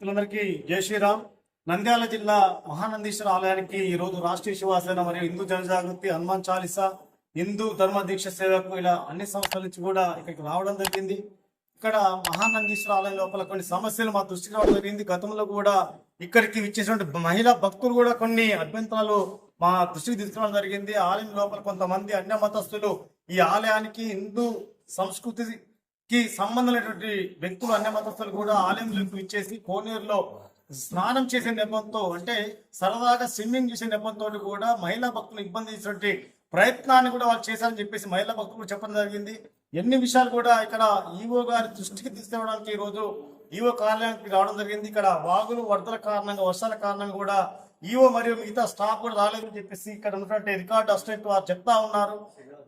మిత్రులందరికీ జై శ్రీరామ్. నంద్యాల జిల్లా మహానందీశ్వర ఆలయానికి ఈ రోజు రాష్ట్రీయ శివాసేన మరియు హిందూ జనజాగృతి హనుమాన్ చాలీసా హిందూ ధర్మ దీక్ష సేవకు ఇలా అన్ని సంస్థల నుంచి కూడా ఇక్కడికి రావడం జరిగింది. ఇక్కడ మహానందీశ్వర ఆలయం లోపల కొన్ని సమస్యలు మా దృష్టికి రావడం జరిగింది. గతంలో కూడా ఇక్కడికి విచ్చేసినటువంటి మహిళా భక్తులు కూడా కొన్ని అభ్యంతరాలు మా దృష్టికి తీసుకురావడం జరిగింది. ఆలయం లోపల కొంతమంది అన్య మతస్థులు ఈ ఆలయానికి హిందూ సంస్కృతి కి సంబంధమైనటువంటి వ్యక్తులు అన్య మతస్థులు కూడా ఆలయంలోకి ఇచ్చేసి కోనేరులో స్నానం చేసే నెపంతో అంటే సరదాగా స్విమ్మింగ్ చేసే నెపంతో కూడా మహిళా భక్తులు ఇబ్బంది చేసినటువంటి ప్రయత్నాన్ని కూడా వాళ్ళు చేశారని చెప్పేసి మహిళా భక్తులు చెప్పడం జరిగింది. ఎన్ని విషయాలు కూడా ఇక్కడ ఈవో గారి దృష్టికి తీసుకురావడానికి ఈ రోజు ఈవో కార్యాలయానికి రావడం జరిగింది. ఇక్కడ వాగులు వరదల కారణంగా వర్షాల కారణంగా కూడా ఈవో మరియు మిగతా స్టాఫ్ కూడా రాలేదని చెప్పేసి ఇక్కడ ఉన్నటువంటి రికార్డ్ అసిస్టెంట్ వారు చెప్తా ఉన్నారు.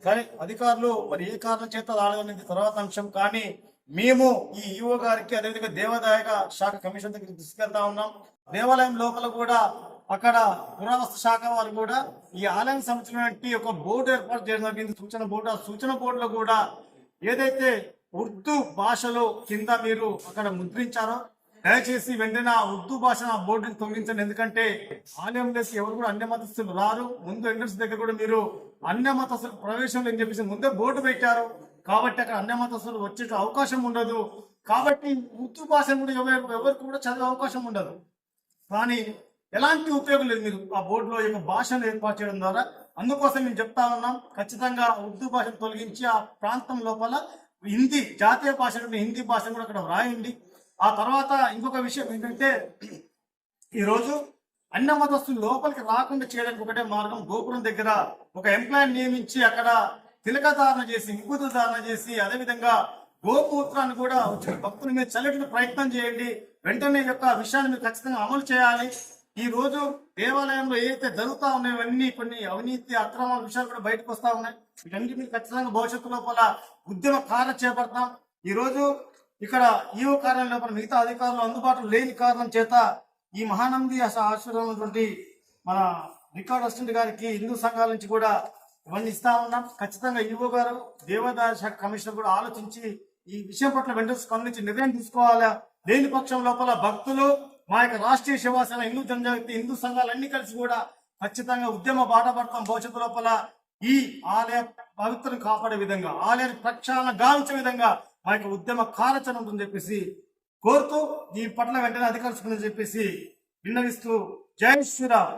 కానీ అధికారులు మరి ఏ కారణం చేత రాలేదనేది తర్వాత అంశం. కానీ మేము ఈ ఈవో గారికి అదేవిధంగా దేవాదాయ శాఖ కమిషన్ దగ్గర తీసుకెళ్తా ఉన్నాం. దేవాలయం లోపల కూడా అక్కడ పురావస్తు శాఖ వారు కూడా ఈ ఆలయం సంబంధించినటువంటి ఒక బోర్డు ఏర్పాటు చేయడం జరిగింది. సూచన బోర్డు ఆ సూచన బోర్డులో కూడా ఏదైతే ఉర్దూ భాషలో కింద మీరు అక్కడ ముద్రించారో దయచేసి వెంటనే ఆ ఉర్దూ భాష ఆ బోర్డుని తొలగించండి. ఎందుకంటే ఆలయంలోకి ఎవరు కూడా అన్య మతస్థులు రారు. ముందు ఎంట్రన్స్ దగ్గర కూడా మీరు అన్య మతస్థులు ప్రవేశం అని చెప్పేసి ముందే బోర్డు పెట్టారు. కాబట్టి అక్కడ అన్య మతస్థులు వచ్చే అవకాశం ఉండదు. కాబట్టి ఉర్దూ భాషను కూడా ఎవరు ఎవరికి కూడా చదివే అవకాశం ఉండదు. కానీ ఎలాంటి ఉపయోగం లేదు. మీరు ఆ బోర్డులో యొక్క భాషను ఏర్పాటు చేయడం ద్వారా. అందుకోసం మేము చెప్తా ఉన్నాం. ఖచ్చితంగా ఉర్దూ భాషను తొలగించి ఆ ప్రాంతం లోపల హిందీ జాతీయ భాష హిందీ భాషను కూడా అక్కడ వ్రాయండి. ఆ తర్వాత ఇంకొక విషయం ఏంటంటే ఈరోజు అన్న మతస్థులు లోపలికి రాకుండా చేయడానికి ఒకటే మార్గం గోపురం దగ్గర ఒక ఎంప్లాయీని నియమించి అక్కడ తిలకధారణ చేసి విభూతి ధారణ చేసి అదేవిధంగా గోమూత్రాన్ని కూడా వచ్చిన భక్తుల మీద చల్లటి ప్రయత్నం చేయండి. వెంటనే యొక్క విషయాన్ని మీరు ఖచ్చితంగా అమలు చేయాలి. ఈ రోజు దేవాలయంలో ఏదైతే జరుగుతా ఉన్నాయో అన్నీ కొన్ని అవినీతి అక్రమ విషయాలు కూడా బయటకు వస్తా ఉన్నాయి. వీటన్నిటి మీద ఖచ్చితంగా భవిష్యత్తు లోపల ఉద్యమ కార్య చేపడతాం. ఈ రోజు ఇక్కడ ఈవో కార్యాలయం లోపల మిగతా అధికారులు అందుబాటులో లేని కారణం చేత ఈ మహానంది ఆశ్రమైనటువంటి మన రికార్డ్ అసిస్టెంట్ గారికి హిందూ సంఘాల నుంచి కూడా ఇవన్నీ ఇస్తా ఉన్నాం. ఖచ్చితంగా ఈవో గారు దేవాదాయ శాఖ కమిషనర్ కూడా ఆలోచించి ఈ విషయం పట్ల వెంటనే స్పందించి నిర్ణయం తీసుకోవాలా? లేని పక్షం లోపల భక్తులు మా యొక్క రాష్ట్రీయ శివాసేన హిందూ జనజాగృతి హిందూ సంఘాలన్నీ కలిసి కూడా ఖచ్చితంగా ఉద్యమ బాట పడతాం భవిష్యత్తు లోపల ఈ ఆలయ పవిత్రను కాపాడే విధంగా ఆలయాన్ని ప్రక్షాళన గావించే విధంగా మా యొక్క ఉద్యమ కార్యాచరణ ఉంటుందని చెప్పేసి కోరుతూ ఈ పట్ల వెంటనే అధికారులు చెప్పేసి విన్నవిస్తూ జై శ్రీరామ్.